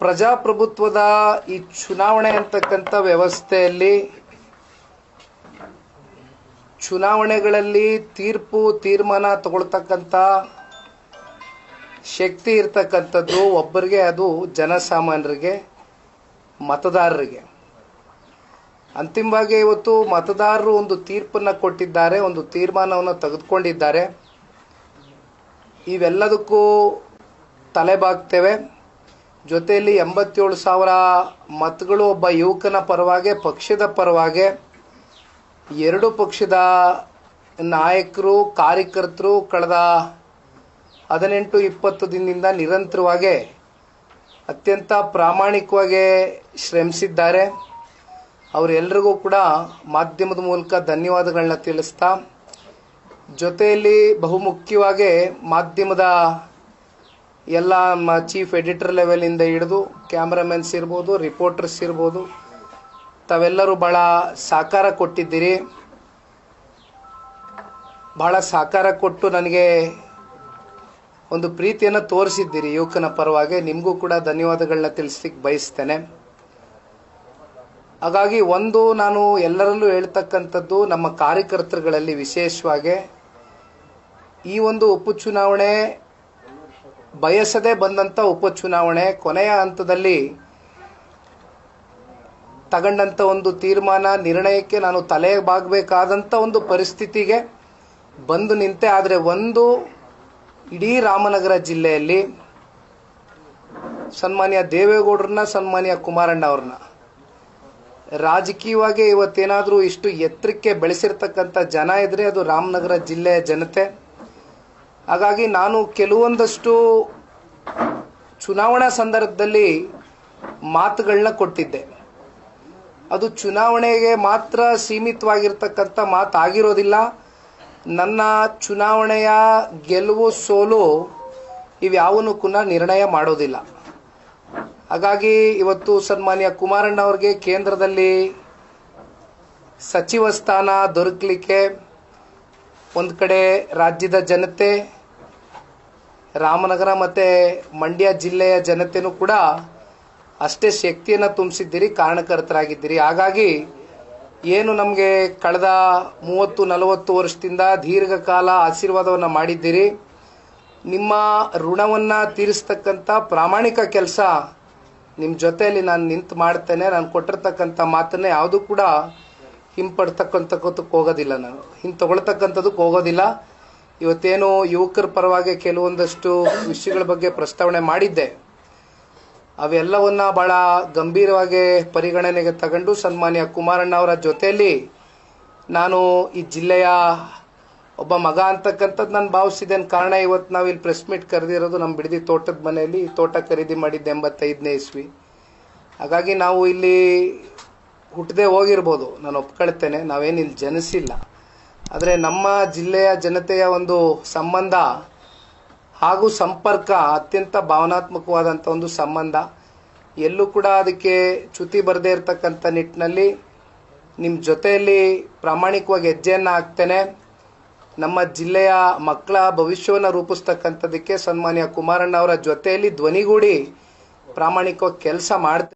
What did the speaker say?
ಪ್ರಜಾಪ್ರಭುತ್ವದ ಈ ಚುನಾವಣೆ ಅಂತಕ್ಕಂಥ ವ್ಯವಸ್ಥೆಯಲ್ಲಿ ಚುನಾವಣೆಗಳಲ್ಲಿ ತೀರ್ಪು, ತೀರ್ಮಾನ ತಗೊಳ್ತಕ್ಕಂಥ ಶಕ್ತಿ ಇರ್ತಕ್ಕಂಥದ್ದು ಒಬ್ಬರಿಗೆ, ಅದು ಜನಸಾಮಾನ್ಯರಿಗೆ, ಮತದಾರರಿಗೆ. ಅಂತಿಮವಾಗಿ ಇವತ್ತು ಮತದಾರರು ಒಂದು ತೀರ್ಪನ್ನು ಕೊಟ್ಟಿದ್ದಾರೆ, ಒಂದು ತೀರ್ಮಾನವನ್ನು ತೆಗೆದುಕೊಂಡಿದ್ದಾರೆ. ಇವೆಲ್ಲದಕ್ಕೂ ತಲೆಬಾಗ್ತೇವೆ. ಜೊತೆಯಲ್ಲಿ ಎಂಬತ್ತೇಳು ಸಾವಿರ ಮತಗಳು ಒಬ್ಬ ಯುವಕನ ಪರವಾಗಿ, ಪಕ್ಷದ ಪರವಾಗಿ ಎರಡು ಪಕ್ಷದ ನಾಯಕರು, ಕಾರ್ಯಕರ್ತರು ಕಳೆದ ಹದಿನೆಂಟು ಇಪ್ಪತ್ತು ದಿನದಿಂದ ನಿರಂತರವಾಗಿ ಅತ್ಯಂತ ಪ್ರಾಮಾಣಿಕವಾಗಿ ಶ್ರಮಿಸಿದ್ದಾರೆ. ಅವರೆಲ್ಲರಿಗೂ ಕೂಡ ಮಾಧ್ಯಮದ ಮೂಲಕ ಧನ್ಯವಾದಗಳನ್ನ ತಿಳಿಸ್ತಾ, ಜೊತೆಯಲ್ಲಿ ಬಹುಮುಖ್ಯವಾಗಿ ಮಾಧ್ಯಮದ ಎಲ್ಲ ಚೀಫ್ ಎಡಿಟರ್ ಲೆವೆಲಿಂದ ಹಿಡಿದು ಕ್ಯಾಮ್ರಾಮನ್ಸ್ ಇರ್ಬೋದು ರಿಪೋರ್ಟರ್ಸ್ ಇರ್ಬೋದು, ತಾವೆಲ್ಲರೂ ಭಾಳ ಸಹಕಾರ ಕೊಟ್ಟಿದ್ದೀರಿ. ಭಾಳ ಸಹಕಾರ ಕೊಟ್ಟು ನನಗೆ ಒಂದು ಪ್ರೀತಿಯನ್ನು ತೋರಿಸಿದ್ದೀರಿ ಯುವಕನ ಪರವಾಗಿ. ನಿಮಗೂ ಕೂಡ ಧನ್ಯವಾದಗಳನ್ನ ತಿಳಿಸ್ಲಿಕ್ಕೆ ಬಯಸ್ತೇನೆ. ಹಾಗಾಗಿ ಒಂದು ನಾನು ಎಲ್ಲರಲ್ಲೂ ಹೇಳ್ತಕ್ಕಂಥದ್ದು ನಮ್ಮ ಕಾರ್ಯಕರ್ತರುಗಳಲ್ಲಿ ವಿಶೇಷವಾಗಿ ಈ ಒಂದು ಉಪಚುನಾವಣೆ ಬಯಸದೆ ಬಂದಂಥ ಉಪಚುನಾವಣೆ ಕೊನೆಯ ಹಂತದಲ್ಲಿ ತಗೊಂಡಂಥ ಒಂದು ತೀರ್ಮಾನ, ನಿರ್ಣಯಕ್ಕೆ ನಾನು ತಲೆ ಬಾಗಬೇಕಾದಂಥ ಒಂದು ಪರಿಸ್ಥಿತಿಗೆ ಬಂದು ನಿಂತೆ. ಆದರೆ ಒಂದು ಇಡೀ ರಾಮನಗರ ಜಿಲ್ಲೆಯಲ್ಲಿ ಸನ್ಮಾನ್ಯ ದೇವೇಗೌಡರನ್ನ, ಸನ್ಮಾನ್ಯ ಕುಮಾರಣ್ಣ ಅವ್ರನ್ನ ರಾಜಕೀಯವಾಗಿ ಇವತ್ತೇನಾದರೂ ಇಷ್ಟು ಎತ್ತರಕ್ಕೆ ಬೆಳೆಸಿರ್ತಕ್ಕಂಥ ಜನ ಇದ್ರೆ ಅದು ರಾಮನಗರ ಜಿಲ್ಲೆಯ ಜನತೆ. ಹಾಗಾಗಿ ನಾನು ಕೆಲವೊಂದಷ್ಟು ಚುನಾವಣಾ ಸಂದರ್ಭದಲ್ಲಿ ಮಾತುಗಳನ್ನ ಕೊಟ್ಟಿದ್ದೆ. ಅದು ಚುನಾವಣೆಗೆ ಮಾತ್ರ ಸೀಮಿತವಾಗಿರ್ತಕ್ಕಂಥ ಮಾತಾಗಿರೋದಿಲ್ಲ. ನನ್ನ ಚುನಾವಣೆಯ ಗೆಲುವು ಸೋಲು ಇವ್ಯಾವನು ಕೂಡ ನಿರ್ಣಯ ಮಾಡೋದಿಲ್ಲ. ಹಾಗಾಗಿ ಇವತ್ತು ಸನ್ಮಾನ್ಯ ಕುಮಾರಣ್ಣ ಅವ್ರಿಗೆ ಕೇಂದ್ರದಲ್ಲಿ ಸಚಿವ ಸ್ಥಾನ ದೊರಕಲಿಕ್ಕೆ ಒಂದು ಕಡೆ ರಾಜ್ಯದ ಜನತೆ, ರಾಮನಗರ ಮತ್ತು ಮಂಡ್ಯ ಜಿಲ್ಲೆಯ ಜನತೆನೂ ಕೂಡ ಅಷ್ಟೇ ಶಕ್ತಿಯನ್ನು ತುಂಬಿಸಿದ್ದೀರಿ, ಕಾರಣಕರ್ತರಾಗಿದ್ದೀರಿ. ಹಾಗಾಗಿ ಏನು ನಮಗೆ ಕಳೆದ ಮೂವತ್ತು, ನಲವತ್ತು ವರ್ಷದಿಂದ ದೀರ್ಘಕಾಲ ಆಶೀರ್ವಾದವನ್ನು ಮಾಡಿದ್ದೀರಿ. ನಿಮ್ಮ ಋಣವನ್ನು ತೀರಿಸ್ತಕ್ಕಂಥ ಪ್ರಾಮಾಣಿಕ ಕೆಲಸ ನಿಮ್ಮ ಜೊತೆಯಲ್ಲಿ ನಾನು ನಿಂತು ಮಾಡ್ತೇನೆ. ನಾನು ಕೊಟ್ಟಿರ್ತಕ್ಕಂಥ ಮಾತನ್ನ ಯಾವುದೂ ಕೂಡ ಹಿಂಪಡ್ತಕ್ಕಂಥಕ್ಕಂಥಕ್ಕೆ ಹೋಗೋದಿಲ್ಲ ನಾನು. ಹಿಂಗೆ ತಗೊಳ್ತಕ್ಕಂಥದ್ದಕ್ಕೆ ಹೋಗೋದಿಲ್ಲ. ಇವತ್ತೇನು ಯುವಕರ ಪರವಾಗಿ ಕೆಲವೊಂದಷ್ಟು ವಿಷಯಗಳ ಬಗ್ಗೆ ಪ್ರಸ್ತಾವನೆ ಮಾಡಿದ್ದೆ. ಅವೆಲ್ಲವನ್ನ ಬಹಳ ಗಂಭೀರವಾಗಿ ಪರಿಗಣನೆಗೆ ತಗೊಂಡು ಸನ್ಮಾನ್ಯ ಕುಮಾರಣ್ಣ ಅವರ ಜೊತೆಯಲ್ಲಿ ನಾನು ಈ ಜಿಲ್ಲೆಯ ಒಬ್ಬ ಮಗ ಅಂತಕ್ಕಂಥದ್ದು ನಾನು ಭಾವಿಸಿದ್ದೇನೆ. ಕಾರಣ ಇವತ್ತು ನಾವು ಇಲ್ಲಿ ಪ್ರೆಸ್ ಮೀಟ್ ಕರೆದಿರೋದು ನಮ್ಮ ಬಿಡದಿ ತೋಟದ ಮನೆಯಲ್ಲಿ. ತೋಟ ಖರೀದಿ ಮಾಡಿದ್ದೆ ಎಂಬತ್ತೈದನೇ ಇಸ್ವಿ. ಹಾಗಾಗಿ ನಾವು ಇಲ್ಲಿ ಹುಟ್ಟದೆ ಹೋಗಿರ್ಬೋದು. ನಾನು ಒಪ್ಕೊಳ್ತೇನೆ. ನಾವೇನು ಇಲ್ಲಿ ಜನಿಸಿಲ್ಲ. ಆದರೆ ನಮ್ಮ ಜಿಲ್ಲೆಯ ಜನತೆಯ ಒಂದು ಸಂಬಂಧ ಹಾಗೂ ಸಂಪರ್ಕ ಅತ್ಯಂತ ಭಾವನಾತ್ಮಕವಾದಂಥ ಒಂದು ಸಂಬಂಧ. ಎಲ್ಲೂ ಕೂಡ ಅದಕ್ಕೆ ಚ್ಯುತಿ ಬರದೇ ಇರತಕ್ಕಂಥ ನಿಟ್ಟಿನಲ್ಲಿ ನಿಮ್ಮ ಜೊತೆಯಲ್ಲಿ ಪ್ರಾಮಾಣಿಕವಾಗಿ ಹೆಜ್ಜೆಯನ್ನು ಹಾಕ್ತೇನೆ. ನಮ್ಮ ಜಿಲ್ಲೆಯ ಮಕ್ಕಳ ಭವಿಷ್ಯವನ್ನು ರೂಪಿಸ್ತಕ್ಕಂಥದ್ದಕ್ಕೆ ಸನ್ಮಾನ್ಯ ಕುಮಾರಣ್ಣ ಅವರ ಜೊತೆಯಲ್ಲಿ ಧ್ವನಿಗೂಡಿ ಪ್ರಾಮಾಣಿಕವಾಗಿ ಕೆಲಸ ಮಾಡ್ತೇನೆ.